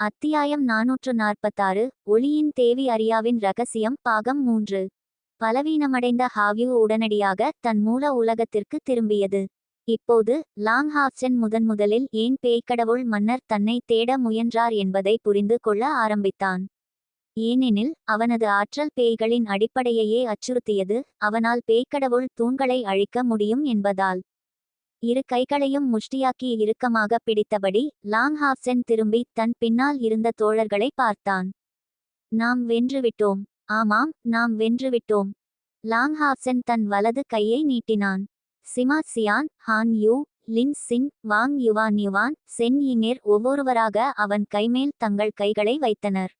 அத்தியாயம் நாநூற்று நாற்பத்தாறு ஒளியின் தேவி அரியாவின் ரகசியம் பாகம் மூன்று. பலவீனமடைந்த ஹாவ்யூ உடனடியாக தன் மூல உலகத்திற்கு திரும்பியது. இப்போது லாங் ஹாப்சன் முதன்முதலில் ஏன் பேய்க்கடவுள் மன்னர் தன்னை தேட முயன்றார் என்பதை புரிந்து கொள்ள ஆரம்பித்தான். ஏனெனில் அவனது ஆற்றல் பேய்களின் அடிப்படையையே அச்சுறுத்தியது அவனால் பேய்க்கடவுள் தூண்களை அழிக்க முடியும் என்பதால். இரு கைகளையும் முஷ்டியாக்கி இறுக்கமாக பிடித்தபடி லாங் ஹாப்சென் திரும்பி தன் பின்னால் இருந்த தோழர்களை பார்த்தான். நாம் வென்றுவிட்டோம் ஆமாம் நாம் வென்றுவிட்டோம் லாங் ஹாப்சென் தன் வலது கையை நீட்டினான். Sima Qian Han Yu Lin Qin Wang Yuan Yuan Chen இங்கேர் ஒவ்வொருவராக அவன் கைமேல் தங்கள் கைகளை வைத்தனர்.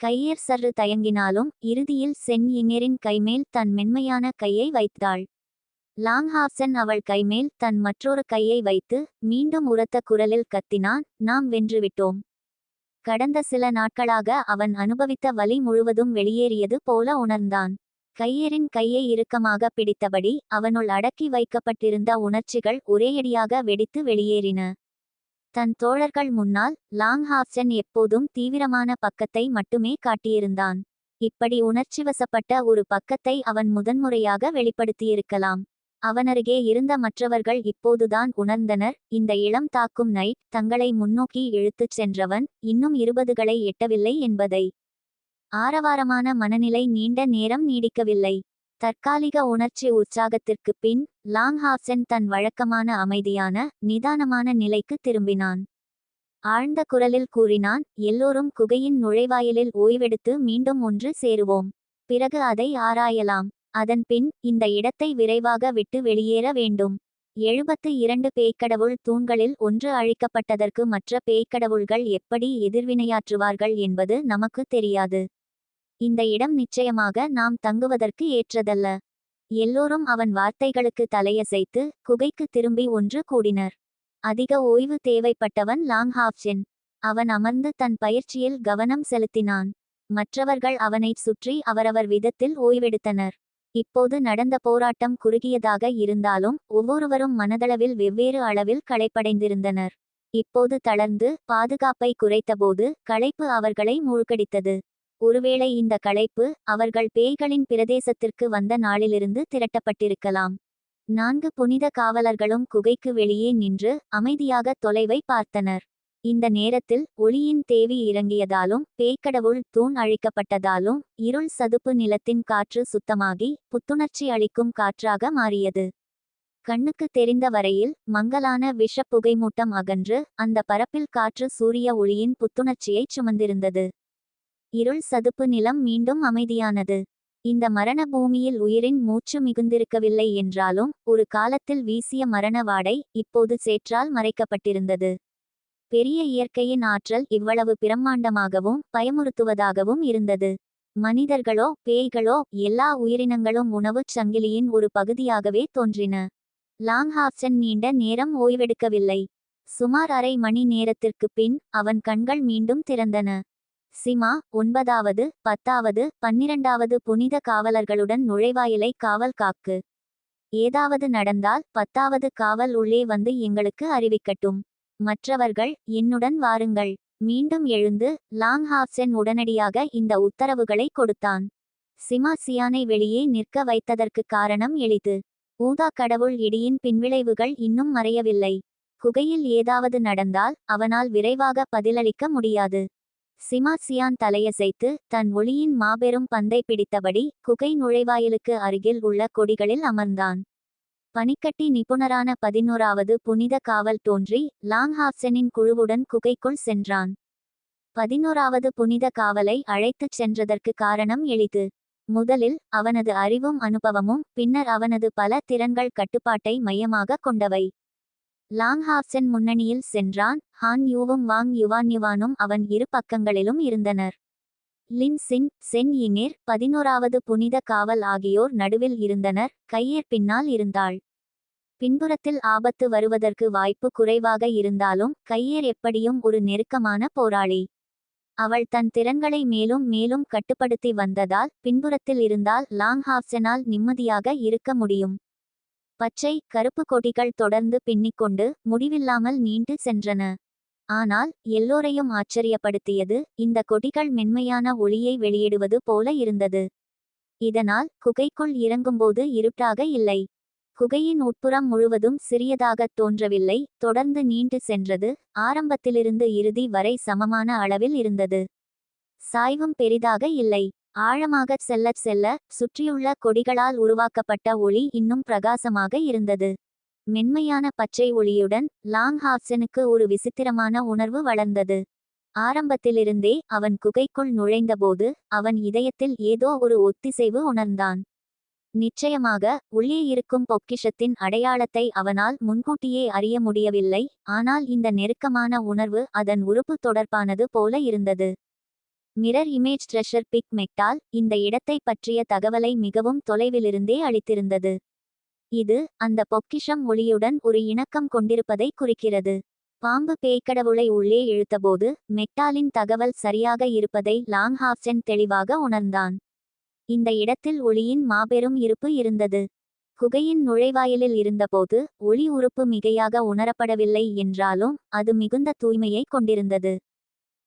கையேர் சற்று தயங்கினாலும் இறுதியில் சென் இங்கேரின் கைமேல் தன் மென்மையான கையை வைத்தாள். லாங்ஹாப்சன் அவள் கைமேல் தன் மற்றொரு கையை வைத்து மீண்டும் உரத்த குரலில் கத்தினான் நாம் வென்றுவிட்டோம். கடந்த சில நாட்களாக அவன் அனுபவித்த வலி முழுவதும் வெளியேறியது போல உணர்ந்தான். கையரின் கையை இறுக்கமாக பிடித்தபடி அவனுள் அடக்கி வைக்கப்பட்டிருந்த உணர்ச்சிகள் ஒரேயடியாக வெடித்து வெளியேறின. தன் தோழர்கள் முன்னால் லாங் ஹாப்சன் எப்போதும் தீவிரமான பக்கத்தை மட்டுமே காட்டியிருந்தான். இப்படி உணர்ச்சிவசப்பட்ட ஒரு பக்கத்தை அவன் முதன்முறையாக வெளிப்படுத்தியிருக்கலாம். அவனருகே இருந்த மற்றவர்கள் இப்போதுதான் உணர்ந்தனர். இந்த இளம் தாக்கும் நைட் தங்களை முன்னோக்கி இழுத்துச் சென்றவன் இன்னும் இருபதுகளை எட்டவில்லை என்பதை. ஆரவாரமான மனநிலை நீண்ட நேரம் நீடிக்கவில்லை. தற்காலிக உணர்ச்சி உற்சாகத்திற்குப் பின் லாங்ஹாப்சன் தன் வழக்கமான அமைதியான நிதானமான நிலைக்கு திரும்பினான். ஆழ்ந்த குரலில் கூறினான் எல்லோரும் குகையின் நுழைவாயிலில் ஓய்வெடுத்து மீண்டும் ஒன்று சேருவோம். பிறகு அதை ஆராயலாம். அதன்பின் இந்த இடத்தை விரைவாக விட்டு வெளியேற வேண்டும். எழுபத்து இரண்டு பேய்க்கடவுள் தூண்களில் ஒன்று அழிக்கப்பட்டதற்கு மற்ற பேய்க்கடவுள்கள் எப்படி எதிர்வினையாற்றுவார்கள் என்பது நமக்கு தெரியாது. இந்த இடம் நிச்சயமாக நாம் தங்குவதற்கு ஏற்றதல்ல. எல்லோரும் அவன் வார்த்தைகளுக்கு தலையசைத்து குகைக்கு திரும்பி ஒன்று கூடினர். அதிக ஓய்வு தேவைப்பட்டவன் லாங் ஹாப்ஷென் அவன் அமர்ந்து தன் பயிற்சியில் கவனம் செலுத்தினான். மற்றவர்கள் அவனைச் சுற்றி அவரவர் விதத்தில் ஓய்வெடுத்தனர். இப்போது நடந்த போராட்டம் குறுகியதாக இருந்தாலும் ஒவ்வொருவரும் மனதளவில் வெவ்வேறு அளவில் களைப்படைந்திருந்தனர். இப்போது தளர்ந்து பாதுகாப்பை குறைத்தபோது களைப்பு அவர்களை மூழ்கடித்தது. ஒருவேளை இந்த களைப்பு அவர்கள் பேய்களின் பிரதேசத்திற்கு வந்த நாளிலிருந்து திரட்டப்பட்டிருக்கலாம். நான்கு புனித காவலர்களும் குகைக்கு வெளியே நின்று அமைதியாக தொலைவை பார்த்தனர். இந்த நேரத்தில் ஒளியின் தேவி இறங்கியதாலும் பேய்க்கடவுள் தூண் அழிக்கப்பட்டதாலும் இருள் சதுப்பு நிலத்தின் காற்று சுத்தமாகி புத்துணர்ச்சி அளிக்கும் காற்றாக மாறியது. கண்ணுக்கு தெரிந்த வரையில் மங்கலான விஷ புகைமூட்டம் அகன்று அந்த பரப்பில் காற்று சூரிய ஒளியின் புத்துணர்ச்சியைச் சுமந்திருந்தது. இருள் சதுப்பு நிலம் மீண்டும் அமைதியானது. இந்த மரண பூமியில் உயிரின் மூச்சு மிகுந்திருக்கவில்லை என்றாலும் ஒரு காலத்தில் வீசிய மரண வாடை இப்போது சேற்றால் மறைக்கப்பட்டிருந்தது. பெரிய இயற்கையின் ஆற்றல் இவ்வளவு பிரம்மாண்டமாகவும் பயமுறுத்துவதாகவும் இருந்தது. மனிதர்களோ பேய்களோ எல்லா உயிரினங்களும் உணவுச் சங்கிலியின் ஒரு பகுதியாகவே தோன்றின. லாங்ஹாப்சன் நீண்ட நேரம் ஓய்வெடுக்கவில்லை. சுமார் அரை மணி நேரத்திற்குப் பின் அவன் கண்கள் மீண்டும் திறந்தன. சிமா ஒன்பதாவது பத்தாவது பன்னிரண்டாவது புனித காவலர்களுடன் நுழைவாயிலை காவல் காக்கு. ஏதாவது நடந்தால் பத்தாவது காவல் உள்ளே வந்து எங்களுக்கு அறிவிக்கட்டும். மற்றவர்கள் என்னுடன் வாருங்கள். மீண்டும் எழுந்து லாங் ஹாப்சென் உடனடியாக இந்த உத்தரவுகளை கொடுத்தான். சிமா சியானை வெளியே நிற்க வைத்ததற்கு காரணம் எளிது. ஊதா கடவுள் இடியின் பின்விளைவுகள் இன்னும் மறையவில்லை. குகையில் ஏதாவது நடந்தால் அவனால் விரைவாக பதிலளிக்க முடியாது. சிமா சியான் தலையசைத்து தன் ஒளியின் மாபெரும் பந்தை பிடித்தபடி குகை நுழைவாயிலுக்கு அருகில் உள்ள கொடிகளில் அமர்ந்தான். பனிக்கட்டி நிபுணரான பதினோராவது புனித காவல் தோன்றி லாங்ஹாப்சனின் குழுவுடன் குகைக்குள் சென்றான். பதினோராவது புனித காவலை அழைத்துச் சென்றதற்கு காரணம் எளிது. முதலில் அவனது அறிவும் அனுபவமும் பின்னர் அவனது பல திறன்கள் கட்டுப்பாட்டை மையமாக கொண்டவை. லாங் ஹாப்சன் முன்னணியில் சென்றான் ஹான் யூவும் வாங் யுவான் யுவானும் அவன் இரு பக்கங்களிலும் இருந்தனர். லின் சின் சென் இங்கேர் பதினோராவது புனித காவல் ஆகியோர் நடுவில் இருந்தனர் கையேர் பின்னால் இருந்தாள். பின்புறத்தில் ஆபத்து வருவதற்கு வாய்ப்பு குறைவாக இருந்தாலும் கையேர் எப்படியும் ஒரு நெருக்கமான போராளி. அவள் தன் திறன்களை மேலும் மேலும் கட்டுப்படுத்தி வந்ததால் பின்புறத்தில் இருந்தால் லாங் ஹாப்சனால் நிம்மதியாக இருக்க முடியும். பச்சை கருப்பு கொடிகள் தொடர்ந்து பின்னிக்கொண்டு முடிவில்லாமல் நீண்டு சென்றன. ஆனால் எல்லோரையும் ஆச்சரியப்படுத்தியது இந்த கொடிகள் மென்மையான ஒளியை வெளியிடுவது போல இருந்தது. இதனால் குகைக்குள் இறங்கும்போது இருட்டாக இல்லை. குகையின் உட்புறம் முழுவதும் சிறியதாகத் தோன்றவில்லை. தொடர்ந்து நீண்டு சென்றது. ஆரம்பத்திலிருந்து இறுதி வரை சமமான அளவில் இருந்தது. சாய்வும் பெரிதாக இல்லை. ஆழமாகச் செல்லச் செல்ல சுற்றியுள்ள கொடிகளால் உருவாக்கப்பட்ட ஒளி இன்னும் பிரகாசமாக இருந்தது. மென்மையான பச்சை ஒளியுடன் லாங் ஹாப்சனுக்கு ஒரு விசித்திரமான உணர்வு வளர்ந்தது. ஆரம்பத்திலிருந்தே அவன் குகைக்குள் நுழைந்தபோது அவன் இதயத்தில் ஏதோ ஒரு ஒத்திசைவு உணர்ந்தான். நிச்சயமாக உள்ளே இருக்கும் பொக்கிஷத்தின் அடையாளத்தை அவனால் முன்கூட்டியே அறிய முடியவில்லை ஆனால் இந்த நெருக்கமான உணர்வு அதன் உறுப்பு தொடர்பானது போல இருந்தது. மிரர் இமேஜ் ட்ரெஷர் பிக் மெக்டால் இந்த இடத்தை பற்றிய தகவலை மிகவும் தொலைவிலிருந்தே அளித்திருந்தது. இது அந்த பொக்கிஷம் ஒளியுடன் ஒரு இணக்கம் கொண்டிருப்பதை குறிக்கிறது. பாம்பு பேய்க்கடவுளை உள்ளே இழுத்தபோது மெக்டாலின் தகவல் சரியாக இருப்பதை லாங்ஹாப்சென் தெளிவாக உணர்ந்தான். இந்த இடத்தில் ஒளியின் மாபெரும் இருப்பு இருந்தது. குகையின் நுழைவாயிலில் இருந்தபோது ஒளி உறுப்பு மிகையாக உணரப்படவில்லை என்றாலும் அது மிகுந்த தூய்மையை கொண்டிருந்தது.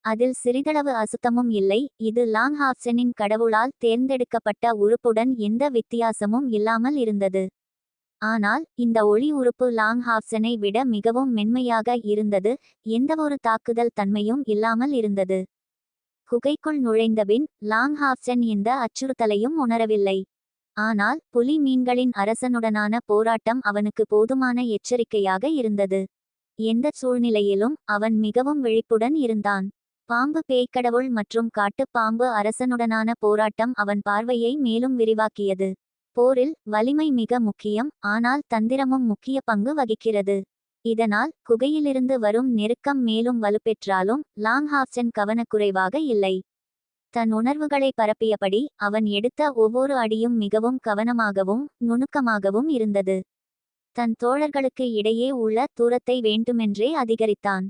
அதில் சிறிதளவு அசுத்தமும் இல்லை. இது லாங் ஹாப்சனின் கடவுளால் தேர்ந்தெடுக்கப்பட்ட உறுப்புடன் எந்த வித்தியாசமும் இல்லாமல் இருந்தது. ஆனால் இந்த ஒளி உறுப்பு லாங் ஹாப்சனை விட மிகவும் மென்மையாக இருந்தது எந்தவொரு தாக்குதல் தன்மையும் இல்லாமல் இருந்தது. குகைக்குள் நுழைந்தபின் லாங் ஹாப்சன் எந்த அச்சுறுத்தலையும் உணரவில்லை. ஆனால் புலி மீன்களின் அரசனுடனான போராட்டம் அவனுக்கு போதுமான எச்சரிக்கையாக இருந்தது. எந்த சூழ்நிலையிலும் அவன் மிகவும் விழிப்புடன் இருந்தான். பாம்பு பேய்க்கடவுள் மற்றும் காட்டுப் பாம்பு அரசனுடனான போராட்டம் அவன் பார்வையை மேலும் விரிவாக்கியது. போரில் வலிமை மிக முக்கியம் ஆனால் தந்திரமும் முக்கிய பங்கு வகிக்கிறது. இதனால் குகையிலிருந்து வரும் நெருக்கம் மேலும் வலுப்பெற்றாலும் லாங்ஹாப்சன் கவனக்குறைவாக இல்லை. தன் உணர்வுகளை பரப்பியபடி அவன் எடுத்த ஒவ்வொரு அடியும் மிகவும் கவனமாகவும் நுணுக்கமாகவும் இருந்தது. தன் தோழர்களுக்கு இடையே உள்ள தூரத்தை வேண்டுமென்றே அதிகரித்தான்.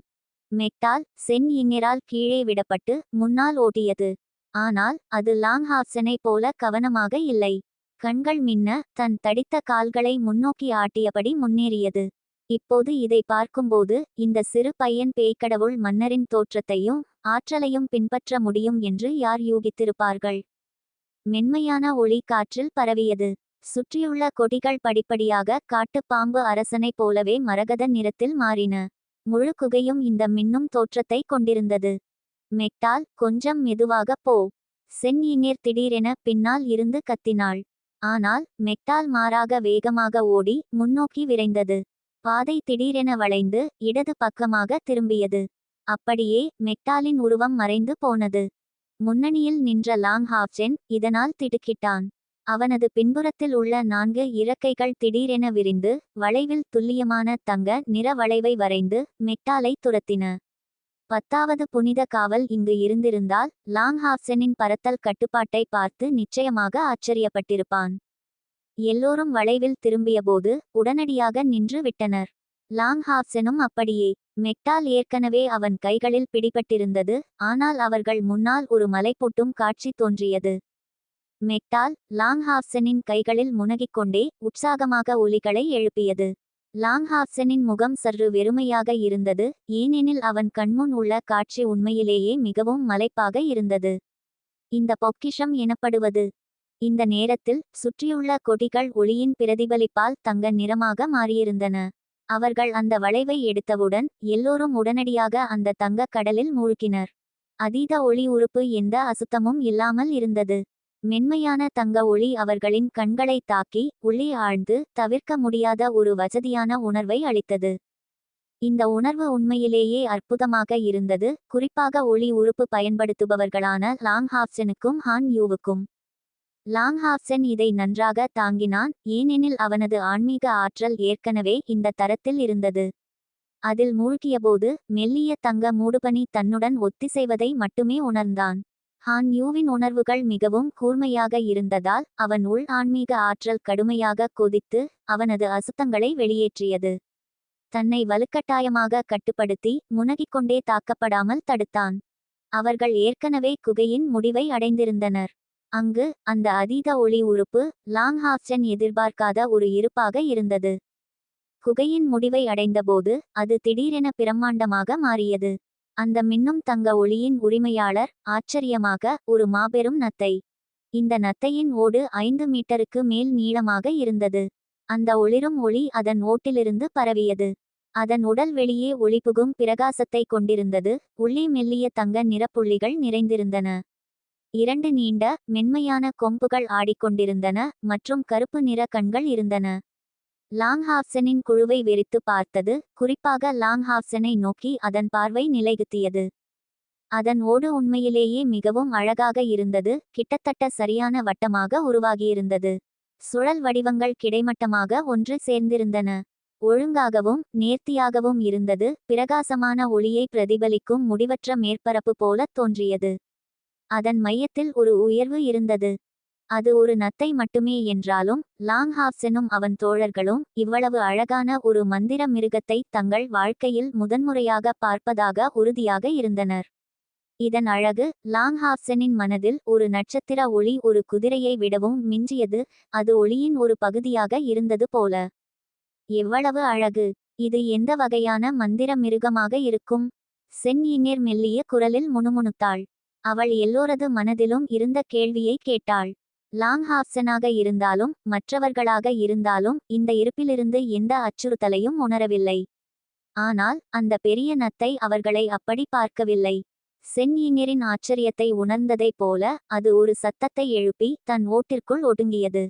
மெக்டால் சென் இன்னிரால் கீழே விடப்பட்டு முன்னால் ஓட்டியது. ஆனால் அது லாங்ஹாப்சனை போல கவனமாக இல்லை. கண்கள் மின்ன தன் தடித்த கால்களை முன்னோக்கி ஆட்டியபடி முன்னேறியது. இப்போது இதை பார்க்கும்போது இந்த சிறு பையன் பேய்க்கடவுள் மன்னரின் தோற்றத்தையும் ஆற்றலையும் பின்பற்ற முடியும் என்று யார் யூகித்திருப்பார்கள்? மென்மையான ஒளி காற்றில் பரவியது. சுற்றியுள்ள கொடிகள் படிப்படியாக காட்டுப்பாம்பு அரசனைப் போலவே மரகத நிறத்தில் மாறின. முழு குகையும் இந்த மின்னும் தோற்றத்தை கொண்டிருந்தது. மெட்டால் கொஞ்சம் மெதுவாக போ. சென் இங்கேர் திடீரென பின்னால் இருந்து கத்தினாள். ஆனால் மெக்டால் மாறாக வேகமாக ஓடி முன்னோக்கி விரைந்தது. பாதை திடீரென வளைந்து இடது பக்கமாக திரும்பியது. அப்படியே மெக்டாலின் உருவம் மறைந்து போனது. முன்னணியில் நின்ற லாங் ஹாப்சென் இதனால் திடுக்கிட்டான். அவனது பின்புறத்தில் உள்ள நான்கு இறக்கைகள் திடீரென விரிந்து வளைவில் துல்லியமான தங்க நிற வளைவை வரைந்து மெக்டாலை துரத்தின. பத்தாவது புனித காவல் இங்கு இருந்திருந்தால் லாங் பரத்தல் பறத்தல் கட்டுப்பாட்டை பார்த்து நிச்சயமாக ஆச்சரியப்பட்டிருப்பான். எல்லோரும் வளைவில் திரும்பியபோது உடனடியாக நின்று விட்டனர். லாங்ஹாப்சனும் அப்படியே மெக்டால் ஏற்கனவே அவன் கைகளில் பிடிபட்டிருந்தது ஆனால் அவர்கள் முன்னால் ஒரு மலைப்பூட்டும் காட்சி தோன்றியது. மெக்டால் லாங்ஹாப்சனின் கைகளில் முனகிக்கொண்டே உற்சாகமாக ஒலிகளை எழுப்பியது. லாங்ஹாப்சனின் முகம் சற்று வெறுமையாக இருந்தது ஏனெனில் அவன் கண்முன் உள்ள காட்சி உண்மையிலேயே மிகவும் மலைப்பாக இருந்தது. இந்த பொக்கிஷம் எனப்படுவது? இந்த நேரத்தில் சுற்றியுள்ள கொடிகள் ஒளியின் பிரதிபலிப்பால் தங்க நிறமாக மாறியிருந்தன. அவர்கள் அந்த வளைவை எடுத்தவுடன் எல்லோரும் உடனடியாக அந்த தங்க கடலில் மூழ்கினர். அதீத ஒளி உறுப்பு எந்த அசுத்தமும் இல்லாமல் இருந்தது. மென்மையான தங்க ஒளி அவர்களின் கண்களை தாக்கி உள்ளே ஆழ்ந்து தவிர்க்க முடியாத ஒரு வசதியான உணர்வை அளித்தது. இந்த உணர்வு உண்மையிலேயே அற்புதமாக இருந்தது. குறிப்பாக ஒளி உறுப்பு பயன்படுத்துபவர்களான லாங் ஹாப்சனுக்கும் ஹான் யூவுக்கும். லாங்ஹாப்சன் இதை நன்றாக தாங்கினான் ஏனெனில் அவனது ஆன்மீக ஆற்றல் ஏற்கனவே இந்த தரத்தில் இருந்தது. அதில் மூழ்கியபோது மெல்லிய தங்க மூடுபனி தன்னுடன் ஒத்திசைவதை மட்டுமே உணர்ந்தான். ஹான் யூவின் உணர்வுகள் மிகவும் கூர்மையாக இருந்ததால் அவன் உள் ஆன்மீக ஆற்றல் கடுமையாக கொதித்து அவனது அசுத்தங்களை வெளியேற்றியது. தன்னை வலுக்கட்டாயமாக கட்டுப்படுத்தி முனகிக்கொண்டே தாக்கப்படாமல் தடுத்தான். அவர்கள் ஏற்கனவே குகையின் முடிவை அடைந்திருந்தனர். அங்கு அந்த அதீத ஒளி உறுப்பு லாங் ஹாப்சன் எதிர்பார்க்காத ஒரு இருப்பாக இருந்தது. குகையின் முடிவை அடைந்தபோது அது திடீரென பிரம்மாண்டமாக மாறியது. அந்த மின்னும் தங்க ஒளியின் உரிமையாளர் ஆச்சரியமாக ஒரு மாபெரும் நத்தை. இந்த நத்தையின் ஓடு ஐந்து மீட்டருக்கு மேல் நீளமாக இருந்தது. அந்த ஒளிரும் ஒளி அதன் ஓட்டிலிருந்து பரவியது. அதன் உடல் வெளியே ஒளிபுகும் பிரகாசத்தை கொண்டிருந்தது. உள்ளே மெல்லிய தங்க நிறப்புள்ளிகள் நிறைந்திருந்தன. இரண்டு நீண்ட மென்மையான கொம்புகள் ஆடிக்கொண்டிருந்தன மற்றும் கருப்பு நிற கண்கள் இருந்தன. லாங்ஹாப்சனின் குழுவை வெறித்து பார்த்தது குறிப்பாக லாங்ஹாப்சனை நோக்கி அதன் பார்வை நிலைகுத்தியது. அதன் ஓடு உண்மையிலேயே மிகவும் அழகாக இருந்தது கிட்டத்தட்ட சரியான வட்டமாக உருவாகியிருந்தது. சுழல் வடிவங்கள் கிடைமட்டமாக ஒன்று சேர்ந்திருந்தன. ஒழுங்காகவும் நேர்த்தியாகவும் இருந்தது பிரகாசமான ஒளியை பிரதிபலிக்கும் முடிவற்ற மேற்பரப்பு போலத் தோன்றியது. அதன் மையத்தில் ஒரு உயர்வு இருந்தது. அது ஒரு நத்தை மட்டுமே என்றாலும் லாங்ஹாப்சனும் அவன் தோழர்களும் இவ்வளவு அழகான ஒரு மந்திர மிருகத்தை தங்கள் வாழ்க்கையில் முதன்முறையாக பார்ப்பதாக உறுதியாக இருந்தனர். இதன் அழகு லாங்ஹாப்சனின் மனதில் ஒரு நட்சத்திர ஒளி ஒரு குதிரையை விடவும் மிஞ்சியது அது ஒளியின் ஒரு பகுதியாக இருந்தது போல. எவ்வளவு அழகு! இது எந்த வகையான மந்திர மிருகமாக இருக்கும்? சென் இங்கேர் மெல்லிய குரலில் முணுமுணுத்தாள். அவள் எல்லோரது மனதிலும் இருந்த கேள்வியை கேட்டாள். லாங்ஹாப்சனாக இருந்தாலும் மற்றவர்களாக இருந்தாலும் இந்த இருப்பிலிருந்து எந்த அச்சுறுத்தலையும் உணரவில்லை. ஆனால் அந்த பெரிய நத்தை அவர்களை அப்படி பார்க்கவில்லை. சென் ஆச்சரியத்தை உணர்ந்ததைப் போல அது ஒரு சத்தத்தை எழுப்பி தன் ஓட்டிற்குள் ஒடுங்கியது.